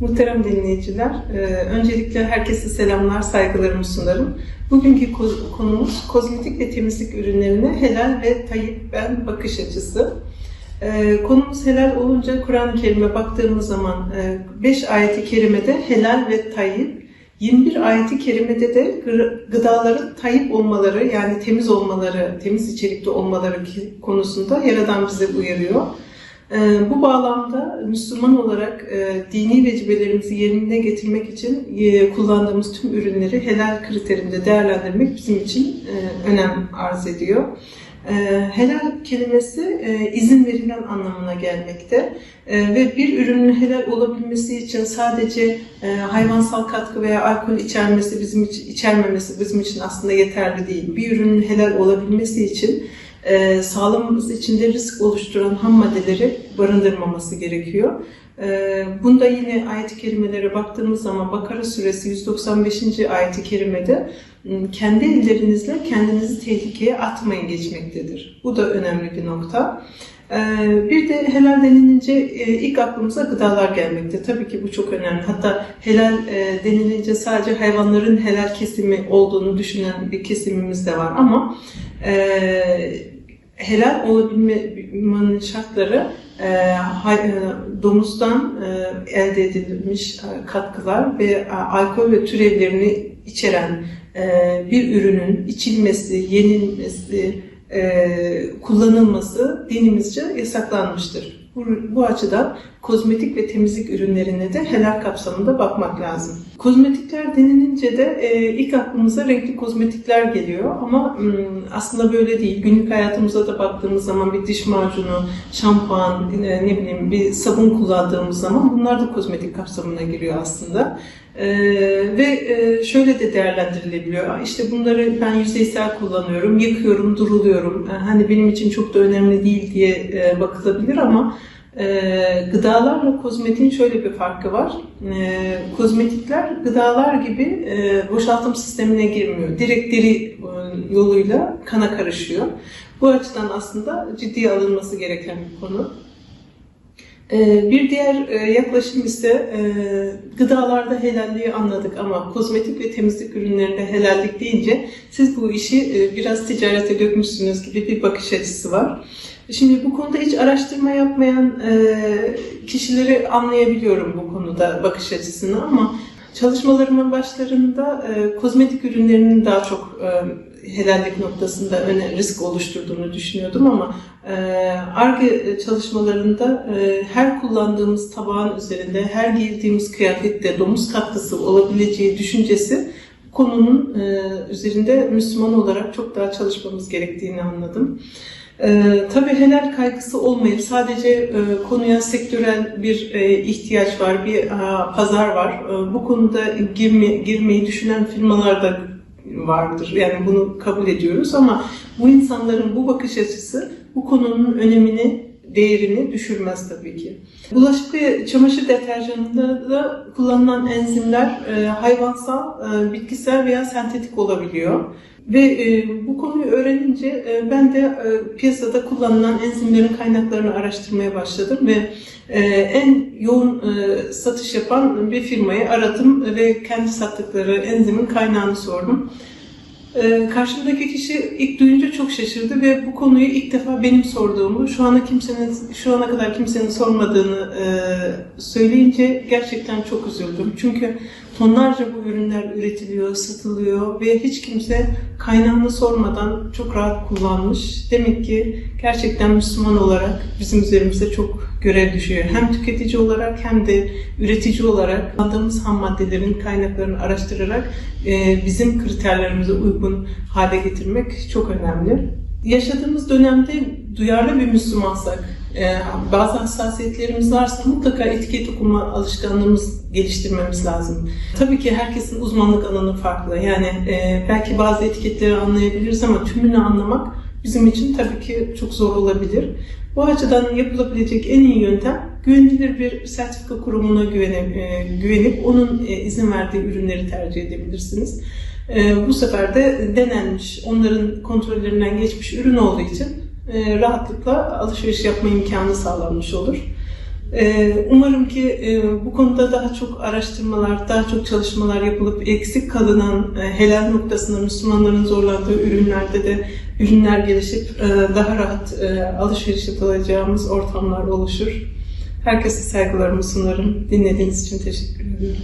Muhterem dinleyiciler, e, öncelikle herkese selamlar, saygılarımı sunarım. Bugünkü ko- konumuz kozmetik ve temizlik ürünlerine helal ve tayyip ben bakış açısı. E, Konumuz helal olunca Kur'an-ı Kerim'e baktığımız zaman 5 ayeti kerimede helal ve tayyip, 21 ayeti kerimede de gı- gıdaların tayyip olmaları yani temiz olmaları, temiz içerikli olmaları konusunda Yaradan bize uyarıyor. Ee, Bu bağlamda Müslüman olarak e, dini vecibelerimizi yerine getirmek için e, kullandığımız tüm ürünleri helal kriterinde değerlendirmek bizim için e, önem arz ediyor. Helal kelimesi izin verilen anlamına gelmekte ve bir ürünün helal olabilmesi için sadece hayvansal katkı veya alkol içermesi bizim için, içermemesi bizim için aslında yeterli değil. Bir ürünün helal olabilmesi için e, sağlığımız içinde risk oluşturan ham maddeleri barındırmaması gerekiyor. E, bunda yine ayet-i kerimelere baktığımız zaman Bakara suresi 195. ayet-i kerimede m, kendi ellerinizle kendinizi tehlikeye atmayın geçmektedir. Bu da önemli bir nokta. E, bir de helal denilince e, ilk aklımıza gıdalar gelmekte. Tabii ki bu çok önemli. Hatta helal e, denilince sadece hayvanların helal kesimi olduğunu düşünen bir kesimimiz de var ama e, helal olabilmenin şartları e, e, domuzdan e, elde edilmiş e, katkılar ve e, alkol ve türevlerini içeren e, bir ürünün içilmesi, yenilmesi, e, kullanılması dinimizce yasaklanmıştır. Bu, bu açıdan kozmetik ve temizlik ürünlerine de helal kapsamında bakmak lazım. Kozmetikler denilince de e, ilk aklımıza renkli kozmetikler geliyor ama m, aslında böyle değil. Günlük hayatımıza da baktığımız zaman bir diş macunu, şampuan, e, ne bileyim bir sabun kullandığımız zaman bunlar da kozmetik kapsamına giriyor aslında. Ee, ve e, şöyle de değerlendirilebiliyor. İşte bunları ben yüzeysel kullanıyorum, yıkıyorum, duruluyorum. Ee, hani benim için çok da önemli değil diye e, bakılabilir ama e, gıdalarla kozmetiğin şöyle bir farkı var. E, kozmetikler gıdalar gibi e, boşaltım sistemine girmiyor. Direkt deri e, yoluyla kana karışıyor. Bu açıdan aslında ciddiye alınması gereken bir konu. Ee, Bir diğer e, yaklaşım ise gıdalarda helalliği anladık ama kozmetik ve temizlik ürünlerinde helallik deyince siz bu işi biraz ticarete dökmüşsünüz gibi bir bakış açısı var. Şimdi bu konuda hiç araştırma yapmayan e, kişileri anlayabiliyorum bu konuda bakış açısını ama çalışmalarımın başlarında e, kozmetik ürünlerinin daha çok e, helallik noktasında öne risk oluşturduğunu düşünüyordum ama ARGE çalışmalarında her kullandığımız tabağın üzerinde, her giydiğimiz kıyafette domuz katkısı olabileceği düşüncesi konunun üzerinde Müslüman olarak çok daha çalışmamız gerektiğini anladım. Ee, tabii helal kaygısı olmayıp sadece e, konuya sektörel bir e, ihtiyaç var, bir e, pazar var. E, bu konuda girme, girmeyi düşünen firmalar da vardır. Yani bunu kabul ediyoruz ama bu insanların bu bakış açısı bu konunun önemini, değerini düşürmez tabii ki. Bulaşık ve çamaşır deterjanında da kullanılan enzimler e, hayvansal, e, bitkisel veya sentetik olabiliyor. Ve e, bu konuyu öğrenince e, ben de e, piyasada kullanılan enzimlerin kaynaklarını araştırmaya başladım ve e, en yoğun e, satış yapan bir firmayı aradım ve kendi sattıkları enzimin kaynağını sordum. Ee, karşımdaki kişi ilk duyunca çok şaşırdı ve bu konuyu ilk defa benim sorduğumu, şu ana kimsenin şu ana kadar kimsenin sormadığını e, söyleyince gerçekten çok üzüldüm. Çünkü tonlarca bu ürünler üretiliyor, satılıyor ve hiç kimse kaynağını sormadan çok rahat kullanmış. Demek ki gerçekten Müslüman olarak bizim üzerimize çok görev düşüyor. Hem tüketici olarak hem de üretici olarak kullandığımız ham maddelerin kaynaklarını araştırarak e, bizim kriterlerimize uygun hale getirmek çok önemli. Yaşadığımız dönemde duyarlı bir Müslümansak, e, bazı hassasiyetlerimiz varsa mutlaka etiket okuma alışkanlığımız geliştirmemiz lazım. Tabii ki herkesin uzmanlık alanı farklı. Yani e, belki bazı etiketleri anlayabiliriz ama tümünü anlamak bizim için tabii ki çok zor olabilir. Bu açıdan yapılabilecek en iyi yöntem güvenilir bir sertifika kurumuna güvenip, e, güvenip onun e, izin verdiği ürünleri tercih edebilirsiniz. Bu sefer de denenmiş, onların kontrollerinden geçmiş ürün olduğu için e, rahatlıkla alışveriş yapma imkanı sağlanmış olur. Ee, Umarım ki e, bu konuda daha çok araştırmalar, daha çok çalışmalar yapılıp eksik kalınan e, helal noktasında Müslümanların zorlandığı ürünlerde de ürünler gelişip e, daha rahat e, alışveriş yapılacağımız ortamlar oluşur. Herkese saygılarımı sunarım. Dinlediğiniz için teşekkür ederim.